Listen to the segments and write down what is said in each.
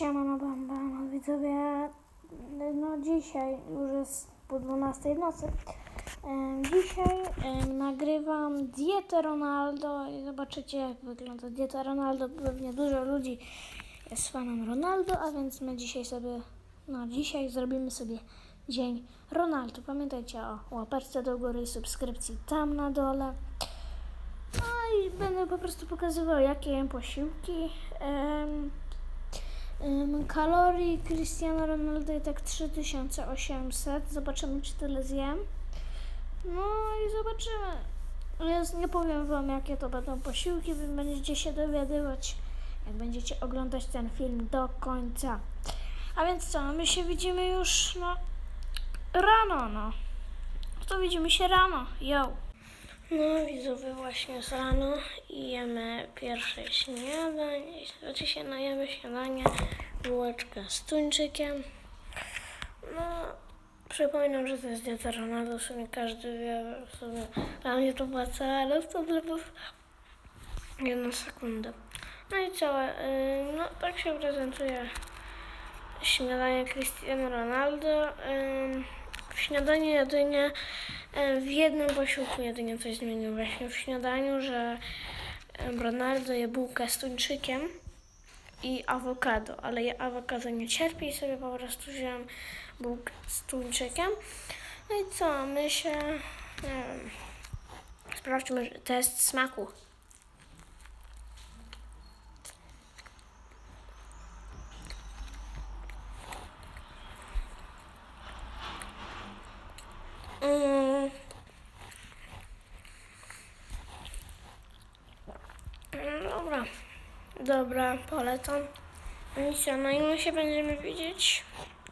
Siemano Bamba, no widzowie, no dzisiaj już jest po 12 w nocy. Dzisiaj nagrywam dietę Ronaldo i zobaczycie jak wygląda dieta Ronaldo. Pewnie dużo ludzi jest fanem Ronaldo, a więc my dzisiaj sobie, no dzisiaj zrobimy sobie dzień Ronaldo. Pamiętajcie o łaperce do góry subskrypcji tam na dole. No i będę po prostu pokazywał jakie jem posiłki. Ym, Kalorii Cristiano Ronaldo tak 3800. Zobaczymy, czy tyle zjem. No i zobaczymy. Więc nie powiem wam, jakie to będą posiłki, wy będziecie się dowiadywać, jak będziecie oglądać ten film do końca. A więc co, my się widzimy już, no, rano, no. To widzimy się rano, yo. No, widzowie, właśnie jest rano i jemy pierwsze śniadanie. Znaczy się najemy śniadanie, bułeczkę z tuńczykiem. No, przypominam, że to jest dieta Ronaldo, w sumie każdy wie, w sumie dla mnie to była cała lewca zlewów. Jedną sekundę. No i całe, yy, no tak się prezentuje śniadanie Cristiano Ronaldo. W śniadaniu jedynie em, w jednym posiłku jedynie coś zmienił właśnie w śniadaniu, że em, Ronaldo je bułkę z tuńczykiem i awokado, ale ja awokado nie cierpię i sobie po prostu wziąłem bułkę z tuńczykiem. No i co, my się nie wiem, sprawdźmy test smaku. Mm. Mm, Dobra, dobra, polecam. No i co, no i my się będziemy widzieć,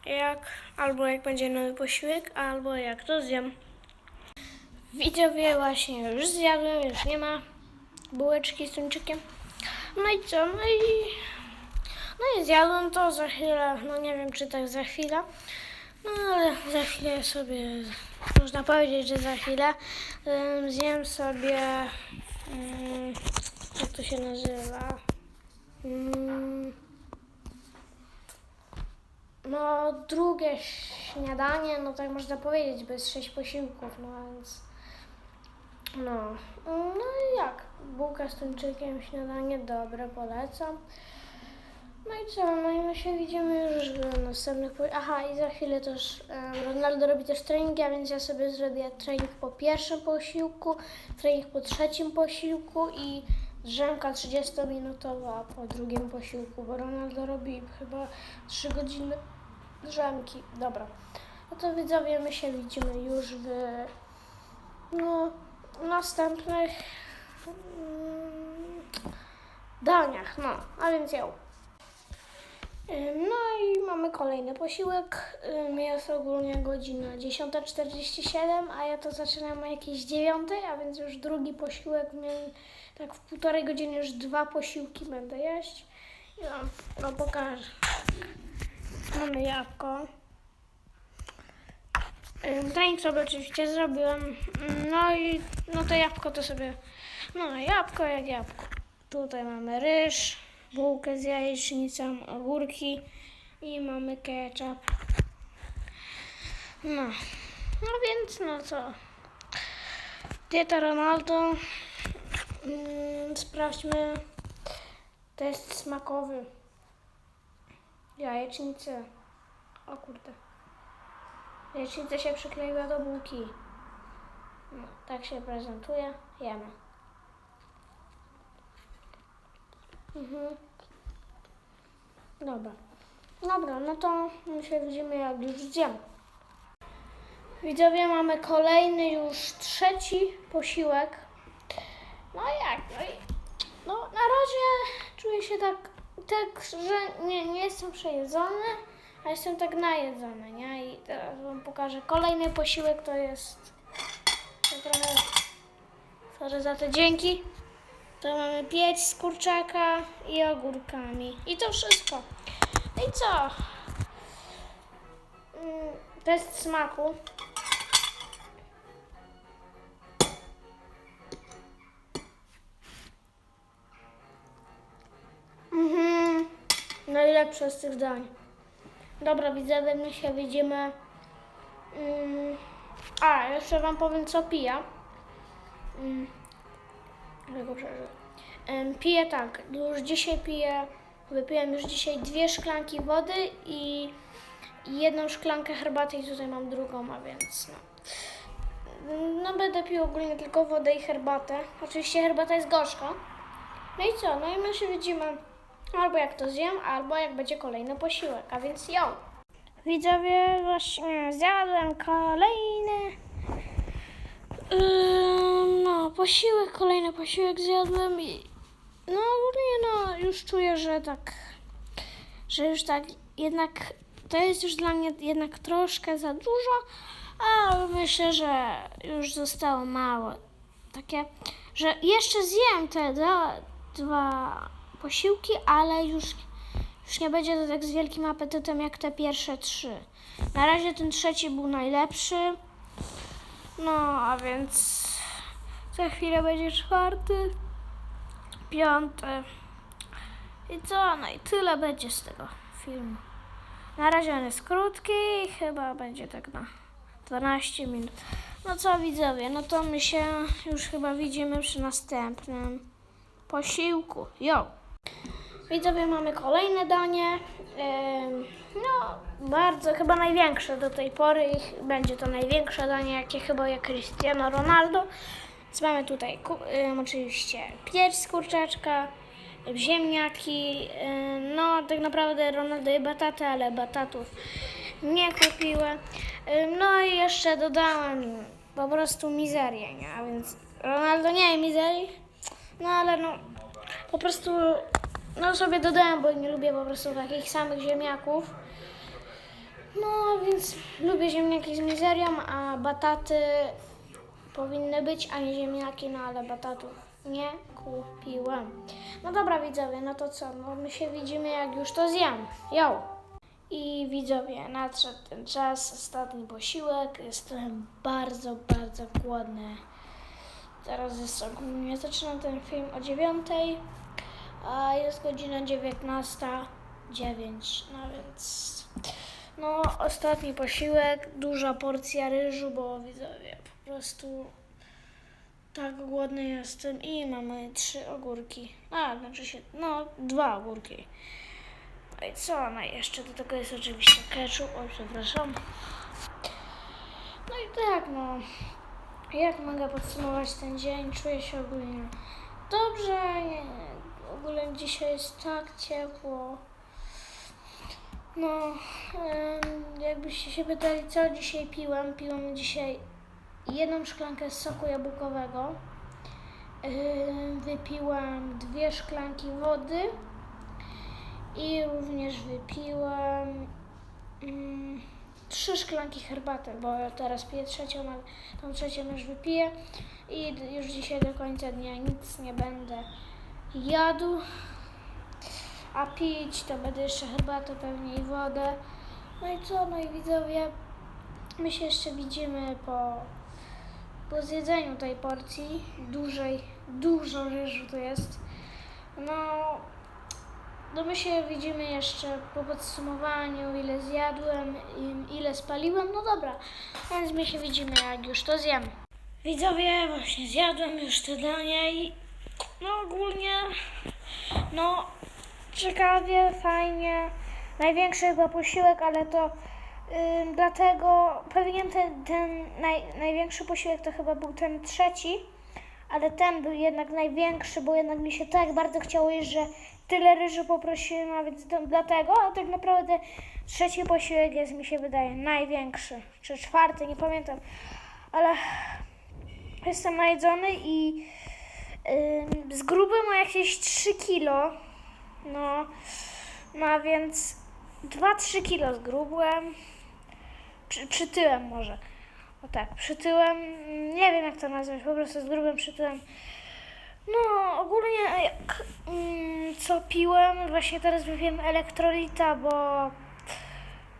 jak, albo jak będzie nowy posiłek, albo jak to zjem. Widzowie właśnie już zjadłem, już nie ma bułeczki z tuńczykiem. No i co, no i, no i zjadłem to za chwilę, no nie wiem czy tak za chwilę, no ale za chwilę sobie, można powiedzieć, że za chwilę zjem sobie, ym, jak to się nazywa, Ym, no drugie śniadanie, no tak można powiedzieć, bez sześć posiłków, no więc, no, no i jak, bułka z tuńczykiem, śniadanie dobre, polecam. No i co, no i my się widzimy już w następnych... Aha, i za chwilę też em, Ronaldo robi też treningi, a więc ja sobie zrobię trening po pierwszym posiłku, trening po trzecim posiłku i drzemka 30-minutowa po drugim posiłku, bo Ronaldo robi chyba 3 godziny drzemki. Dobra, no to widzowie, my się widzimy już w no, następnych mm, daniach, no, a więc. Ym, No i mamy kolejny posiłek. Jest ogólnie godzina 10.47, a ja to zaczynam o jakiejś 9, a więc już drugi posiłek. Miałem, tak w półtorej godziny już dwa posiłki będę jeść. I wam go pokażę. Mamy jabłko. Trening sobie oczywiście zrobiłem. Ym, No i no to jabłko to sobie. No jabłko jak jabłko. Tutaj mamy ryż, bułkę z jajecznicą, ogórki i mamy ketchup. No. No więc no co. Dieta Ronaldo. Mm, sprawdźmy test smakowy. Jajecznicę. O kurde. Jajecznica się przykleiła do bułki. No, tak się prezentuje. Jemy. Mhm. Dobra. Dobra, no to my się widzimy jak już zjem. Widzowie, mamy kolejny już trzeci posiłek. No jak? No, i, no na razie czuję się tak, tak że nie, nie jestem przejedzony, a jestem tak najedzony, nie? I teraz wam pokażę. Kolejny posiłek to jest... To trochę... Sorry za te dzięki. To mamy pieć z kurczaka i ogórkami. I to wszystko. No i co? Mm, Test smaku. Najlepsze z tych dań. Dobra, widzowie, my się widzimy. Mm, a, jeszcze wam powiem, co piję. Mm, Piję tak, już dzisiaj piję, wypiłem już dzisiaj dwie szklanki wody i jedną szklankę herbaty i tutaj mam drugą, a więc no. No będę pił ogólnie tylko wodę i herbatę. Oczywiście herbata jest gorzka. No i co? No i my się widzimy albo jak to zjem, albo jak będzie kolejny posiłek, a więc ją. Widzowie, właśnie zjadłem kolejny Ym, no, posiłek, kolejny posiłek zjadłem i no ogólnie no już czuję, że tak, że już tak jednak to jest już dla mnie jednak troszkę za dużo, ale myślę, że już zostało mało. Takie, że jeszcze zjem te dwa, dwa posiłki, ale już, już nie będzie to tak z wielkim apetytem jak te pierwsze trzy. Na razie ten trzeci był najlepszy. No, a więc za chwilę będzie czwarty, piąty. I co? No i tyle będzie z tego filmu. Na razie on jest krótki, chyba będzie tak na 12 minut. No co widzowie, no to my się już chyba widzimy przy następnym posiłku. Jo! Widzowie, mamy kolejne danie. No, bardzo, chyba największe do tej pory. i Będzie to największe danie, jakie chyba je Cristiano Ronaldo. Więc mamy tutaj oczywiście pierś z kurczaczka, ziemniaki. No, tak naprawdę Ronaldo je bataty, ale batatów nie kupiłem. No i jeszcze dodałem po prostu mizerię, nie? A więc Ronaldo nie je mizerii, no ale no po prostu no sobie dodałem, bo nie lubię po prostu takich samych ziemniaków. No więc lubię ziemniaki z mizerią, a bataty powinny być, a nie ziemniaki, no ale batatów nie kupiłem. No dobra widzowie, no to co, no my się widzimy jak już to zjem. Jo! I widzowie, nadszedł ten czas, ostatni posiłek. Jestem bardzo, bardzo głodny. Teraz jest ogólnie, zaczynam ten film o dziewiątej, a jest godzina 19.09, no więc no ostatni posiłek, duża porcja ryżu, bo widzowie po prostu tak głodny jestem i mamy trzy ogórki, a znaczy się, no dwa ogórki. No i co, no jeszcze do tego jest oczywiście ketchup, oj przepraszam. No i tak no, jak mogę podsumować ten dzień? Czuję się ogólnie dobrze. Nie, ogólnie dzisiaj jest tak ciepło. No, jakbyście się pytali, co dzisiaj piłem, piłem dzisiaj jedną szklankę soku jabłkowego. Wypiłam dwie szklanki wody i również wypiłam mm, trzy szklanki herbaty, bo teraz piję trzecią, ale tą trzecią już wypiję i już dzisiaj do końca dnia nic nie będę jadł. A pić to będę jeszcze herbatę pewnie i wodę. No i co, no i widzowie, my się jeszcze widzimy po, po zjedzeniu tej porcji, dużej, dużo ryżu to jest. No, no my się widzimy jeszcze po podsumowaniu, ile zjadłem, ile spaliłem. No dobra, więc my się widzimy, jak już to zjem. Widzowie, właśnie zjadłem już te dania i no ogólnie, no ciekawie, fajnie. Największy chyba posiłek, ale to ym, dlatego pewnie ten, ten naj, największy posiłek to chyba był ten trzeci, ale ten był jednak największy, bo jednak mi się tak bardzo chciało jeść, że tyle ryżu poprosiłem, a więc do, dlatego, a tak naprawdę trzeci posiłek jest mi się wydaje największy, czy czwarty, nie pamiętam, ale jestem najedzony i ym, z gruby ma jakieś 3 kilo, no, no a więc 2-3 kilo zgrubłem, przy, przytyłem może, o tak, przytyłem, nie wiem jak to nazwać, po prostu zgrubłem, przytyłem. No, ogólnie jak, mm, co piłem, właśnie teraz wypiłem elektrolita, bo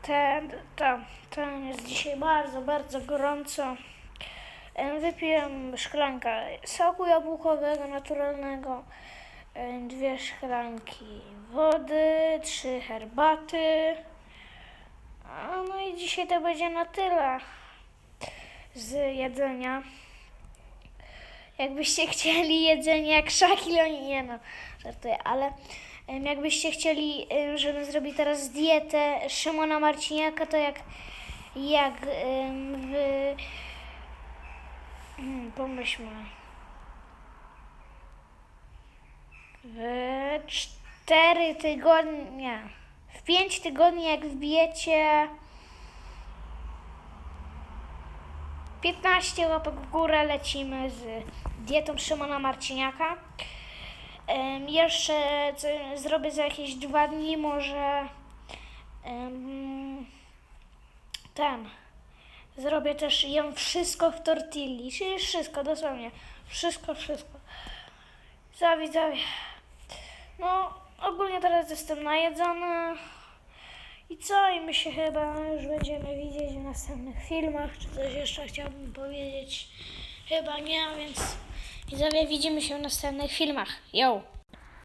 ten, ten, ten jest dzisiaj bardzo, bardzo gorąco. Em, Wypiłem szklankę soku jabłkowego naturalnego. dwie szklanki wody, trzy herbaty. No i dzisiaj to będzie na tyle z jedzenia. Jakbyście chcieli jedzenie jak Szakil, oni nie no, żartuję, ale jakbyście chcieli, żebym zrobił teraz dietę Szymona Marciniaka, to jak, jak em, w... Hmm, pomyślmy. W cztery tygodnie, w pięć tygodni jak wbijecie 15 łapek w górę lecimy z dietą Szymona Marciniaka. Em, jeszcze co, zrobię za jakieś dwa dni może em, ten. Zrobię też jem wszystko w tortilli, czyli wszystko, dosłownie. Wszystko, wszystko. Za widzowie. No, ogólnie teraz jestem najedzony. I co? I my się chyba już będziemy widzieć w następnych filmach. Czy coś jeszcze chciałbym powiedzieć? Chyba nie, więc widzowie widzimy się w następnych filmach. Yo!